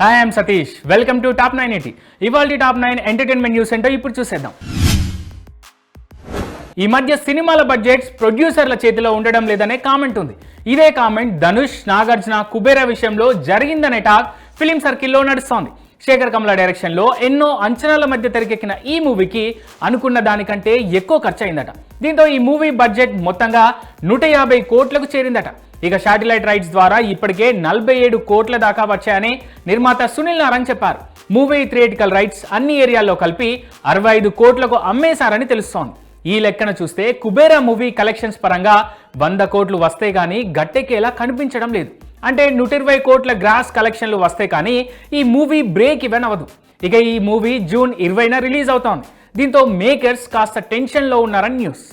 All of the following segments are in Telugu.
Hi I'm Satish welcome to top nine eighty ఇవాళ టాప్ నైన్ ఎంటర్టైన్మెంట్ న్యూస్ ఏంటో ఇప్పుడు చూసేద్దాం. ఈ మధ్య సినిమాల బడ్జెట్స్ ప్రొడ్యూసర్ల చేతిలో ఉండడం లేదనే కామెంట్ ఉంది. ఇదే కామెంట్ ధనుష్ నాగార్జున కుబేరా విషయంలో జరిగిందనే టాక్ ఫిలిం సర్కిల్లో నడుస్తోంది. శేఖర్ కమల డైరెక్షన్లో ఎన్నో అంచనాల మధ్య తెరకెక్కిన ఈ మూవీకి అనుకున్న దానికంటే ఎక్కువ ఖర్చు అయిందట దీంతో ఈ మూవీ బడ్జెట్ మొత్తంగా నూట యాభై కోట్లకు చేరిందట. ఇక శాటిలైట్ రైట్స్ ద్వారా ఇప్పటికే నలభై ఏడు కోట్ల దాకా వచ్చాయని నిర్మాత సునీల్ నారాయణ్ చెప్పారు. మూవీ థియేటికల్ రైట్స్ అన్ని ఏరియాల్లో కలిపి అరవై ఐదు కోట్లకు అమ్మేశారని తెలుస్తోంది. ఈ లెక్కన చూస్తే కుబేరా మూవీ కలెక్షన్స్ పరంగా వంద కోట్లు వస్తే కానీ గట్టెక్కేలా కనిపించడం లేదు. అంటే నూట ఇరవై కోట్ల గ్రాస్ కలెక్షన్లు వస్తే కానీ ఈ మూవీ బ్రేక్ ఇవన్ అవ్వదు. ఇక ఈ మూవీ జూన్ ఇరవైన రిలీజ్ అవుతోంది. దీంతో మేకర్స్ కాస్త టెన్షన్లో ఉన్నారని న్యూస్.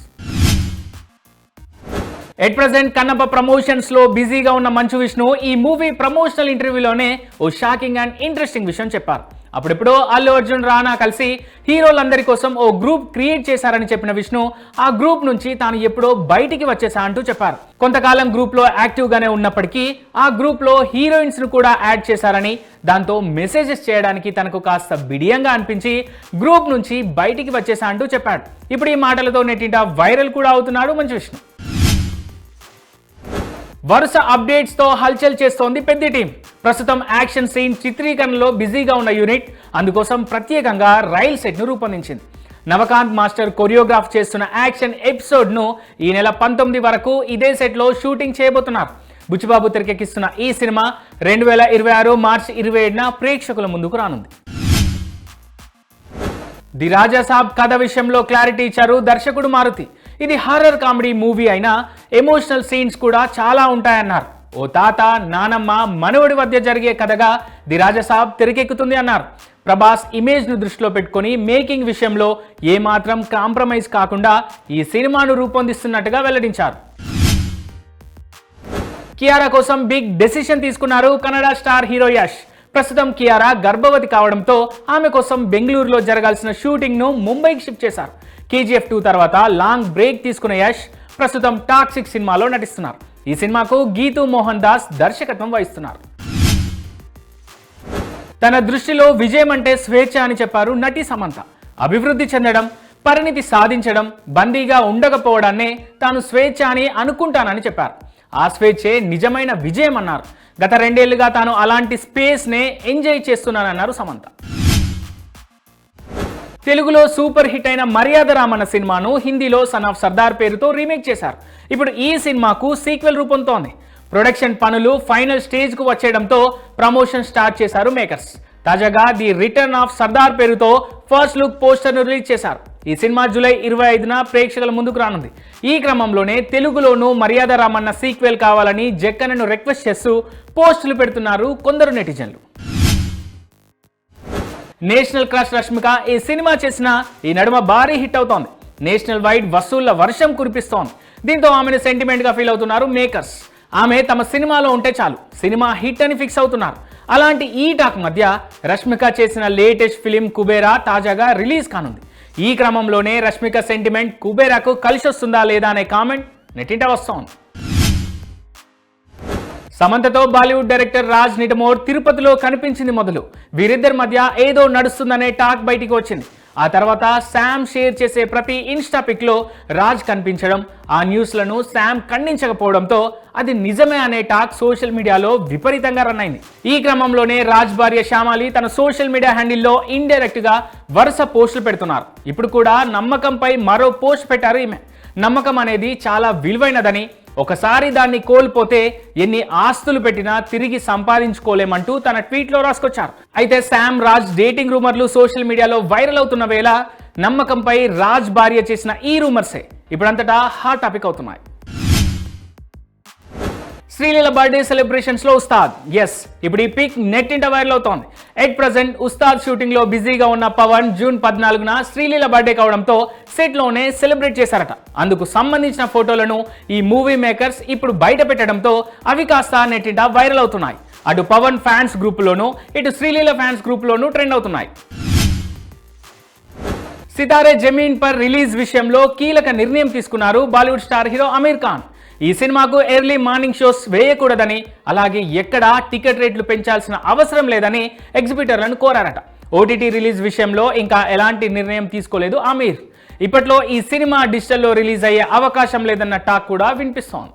ఎట్ ప్రజెంట్ కన్నప్ప ప్రమోషన్స్లో బిజీగా ఉన్న మంచు విష్ణు ఈ మూవీ ప్రమోషనల్ ఇంటర్వ్యూలోనే ఓ షాకింగ్ అండ్ ఇంట్రెస్టింగ్ విషయం చెప్పారు. అప్పుడెప్పుడో అల్లు అర్జున్ రానా కలిసి హీరోలందరి కోసం ఓ గ్రూప్ క్రియేట్ చేశారని చెప్పిన విష్ణు ఆ గ్రూప్ నుంచి తాను ఎప్పుడో బయటికి వచ్చేసా అంటూ చెప్పారు. కొంతకాలం గ్రూప్లో యాక్టివ్ గానే ఉన్నప్పటికీ ఆ గ్రూప్లో హీరోయిన్స్ను కూడా యాడ్ చేశారని దాంతో మెసేజెస్ చేయడానికి తనకు కాస్త బిడియంగా అనిపించి గ్రూప్ నుంచి బయటికి వచ్చేసా అంటూ చెప్పాడు. ఇప్పుడు ఈ మాటలతో నెట్టింట వైరల్ కూడా అవుతున్నాడు మంచి విష్ణు. వరుస అప్డేట్స్తో హల్చల్ చేస్తోంది పెద్ద టీం. ప్రస్తుతం యాక్షన్ సీన్ చిత్రీకరణలో బిజీగా ఉన్న యూనిట్ అందుకోసం ప్రత్యేకంగా రైల్ సెట్ను రూపొందించింది. నవకాంత్ మాస్టర్ కొరియోగ్రాఫ్ చేస్తున్న యాక్షన్ ఎపిసోడ్ను ఈ నెల పంతొమ్మిది వరకు ఇదే సెట్లో షూటింగ్ చేయబోతున్నారు. బుచ్చిబాబు తెరకెక్కిస్తున్న ఈ సినిమా రెండు వేల ఇరవై ఆరు మార్చి ఇరవై ఏడున ప్రేక్షకుల ముందుకు రానుంది. ది రాజా సాబ్ కథ విషయంలో క్లారిటీ ఇచ్చారు దర్శకుడు మారుతి. ఇది హారర్ కామెడీ మూవీ అయినా ఎమోషనల్ సీన్స్ కూడా చాలా ఉంటాయన్నారు. ఓ తాత నానమ్మ మనవడి మధ్య జరిగే కథగా ది రాజా సాబ్ తెరకెక్కుతుంది అన్నారు. ప్రభాస్ ఇమేజ్ను దృష్టిలో పెట్టుకొని మేకింగ్ విషయంలో ఏమాత్రం కాంప్రమైజ్ కాకుండా ఈ సినిమాను రూపొందిస్తున్నట్టుగా వెల్లడించారు. కియారా కోసం బిగ్ డెసిషన్ తీసుకున్నారు కన్నడ స్టార్ హీరో యష్. ప్రస్తుతం కియారా గర్భవతి కావడంతో ఆమె కోసం బెంగళూరులో జరగాల్సిన షూటింగ్ను ముంబైకి షిఫ్ట్ చేశారు. కేజీఎఫ్ టూ తర్వాత లాంగ్ బ్రేక్ తీసుకున్న యష్ ప్రస్తుతం టాక్సిక్ సినిమాలో నటిస్తున్నారు. ఈ సినిమాకు గీతూ మోహన్ దాస్ దర్శకత్వం వహిస్తున్నారు. తన దృష్టిలో విజయం అంటే స్వేచ్ఛ అని చెప్పారు నటి సమంత. అభివృద్ధి చెందడం పరిణితి సాధించడం బందీగా ఉండకపోవడాన్నే తాను స్వేచ్ఛ అని అనుకుంటానని చెప్పారు. ఆ స్వేచ్ఛే నిజమైన విజయం అన్నారు గత రెండేళ్ళుగా తాను అలాంటి స్పేస్నే ఎంజాయ్ చేస్తున్నానన్నారు సమంత. తెలుగులో సూపర్ హిట్ అయిన మర్యాద రామన్న సినిమాను హిందీలో సన్ ఆఫ్ సర్దార్ పేరుతో రీమేక్ చేశారు. ఇప్పుడు ఈ సినిమాకు సీక్వెల్ రూపొందుతోంది. ప్రొడక్షన్ పనులు ఫైనల్ స్టేజ్కు వచ్చేయడంతో ప్రమోషన్ స్టార్ట్ చేశారు మేకర్స్. తాజాగా ది రిటర్న్ ఆఫ్ సర్దార్ పేరుతో ఫస్ట్ లుక్ పోస్టర్ను రిలీజ్ చేశారు. ఈ సినిమా జూలై ఇరవై ఐదున ప్రేక్షకుల ముందుకు రానుంది. ఈ క్రమంలోనే తెలుగులోనూ మర్యాద రామన్న సీక్వెల్ కావాలని జక్కన్నను రిక్వెస్ట్ చేస్తూ పోస్టులు పెడుతున్నారు కొందరు నెటిజన్లు. నేషనల్ క్రాష్ రష్మిక ఈ సినిమా చేసిన ఈ నడుమ భారీ హిట్ అవుతోంది. నేషనల్ వైడ్ వసూళ్ళ వర్షం కురిపిస్తోంది. దీంతో ఆమెను సెంటిమెంట్గా ఫీల్ అవుతున్నారు మేకర్స్ ఆమె తమ సినిమాలో ఉంటే చాలు సినిమా హిట్ అని ఫిక్స్ అవుతున్నారు. అలాంటి ఈ టాక్ మధ్య రష్మిక చేసిన లేటెస్ట్ ఫిలిం కుబేరా తాజాగా రిలీజ్ కానుంది. ఈ క్రమంలోనే రష్మిక సెంటిమెంట్ కుబేరాకు కలిసి వస్తుందా లేదా అనే కామెంట్ నెట్టింట వస్తోంది. సమంతతో బాలీవుడ్ డైరెక్టర్ రాజ్ నిటమోర్ తిరుపతిలో కనిపించింది మొదలు. వీరిద్దరి మధ్య ఏదో నడుస్తుందనే టాక్ బయటికి వచ్చింది. ఆ తర్వాత శామ్ షేర్ చేసే ప్రతి ఇన్స్టా పిక్లో రాజ్ కనిపించడం ఆ న్యూస్లను శామ్ ఖండించకపోవడంతో అది నిజమే అనే టాక్ సోషల్ మీడియాలో విపరీతంగా రన్ అయింది. ఈ క్రమంలోనే రాజ్ భార్య శ్యామాలి తన సోషల్ మీడియా హ్యాండిల్లో ఇండైరెక్ట్గా వరుస పోస్టులు పెడుతున్నారు. ఇప్పుడు కూడా నమ్మకంపై మరో పోస్ట్ పెట్టారు ఈమె. నమ్మకం అనేది చాలా విలువైనదని ఒకసారి దాన్ని కోల్పోతే ఎన్ని ఆస్తులు పెట్టినా తిరిగి సంపాదించుకోలేమంటూ తన ట్వీట్లో రాసుకొచ్చారు. అయితే శామ్ రాజ్ డేటింగ్ రూమర్లు సోషల్ మీడియాలో వైరల్ అవుతున్న వేళ నమ్మకంపై రాజ్ భార్య చేసిన ఈ రూమర్సే. ఇప్పుడంతటా హాట్ టాపిక్ అవుతున్నాయి. శ్రీలీల బర్త్డే సెలబ్రేషన్స్లో ఉస్తాద్. ఎస్ ఇప్పుడు ఈ పిక్ నెట్ ఇంట వైరల్ అవుతోంది. ఎట్ ప్రజెంట్ ఉస్తాద్ షూటింగ్లో బిజీగా ఉన్న పవన్ జూన్ పద్నాలుగున శ్రీలీల బర్త్డే కావడంతో సెట్లోనే సెలబ్రేట్ చేశారట. అందుకు సంబంధించిన ఫోటోలను ఈ మూవీ మేకర్స్ ఇప్పుడు బయట పెట్టడంతో అవి కాస్త నెట్టింట వైరల్ అవుతున్నాయి. అటు పవన్ ఫ్యాన్స్ గ్రూప్ లోను ఇటు శ్రీలీల ఫ్యాన్స్ గ్రూప్ లోను ట్రెండ్ అవుతున్నాయి. సితారే జమీన్ పర్ రిలీజ్ విషయంలో కీలక నిర్ణయం తీసుకున్నారు బాలీవుడ్ స్టార్ హీరో అమీర్ ఖాన్. ఈ సినిమాకు ఎర్లీ మార్నింగ్ షోస్ వేయకూడదని అలాగే ఎక్కడా టికెట్ రేట్లు పెంచాల్సిన అవసరం లేదని ఎగ్జిబిటర్లను కోరారట. ఓటీటీ రిలీజ్ విషయంలో ఇంకా ఎలాంటి నిర్ణయం తీసుకోలేదు ఆమీర్. ఇప్పట్లో ఈ సినిమా డిజిటల్లో రిలీజ్ అయ్యే అవకాశం లేదన్న టాక్ కూడా వినిపిస్తోంది.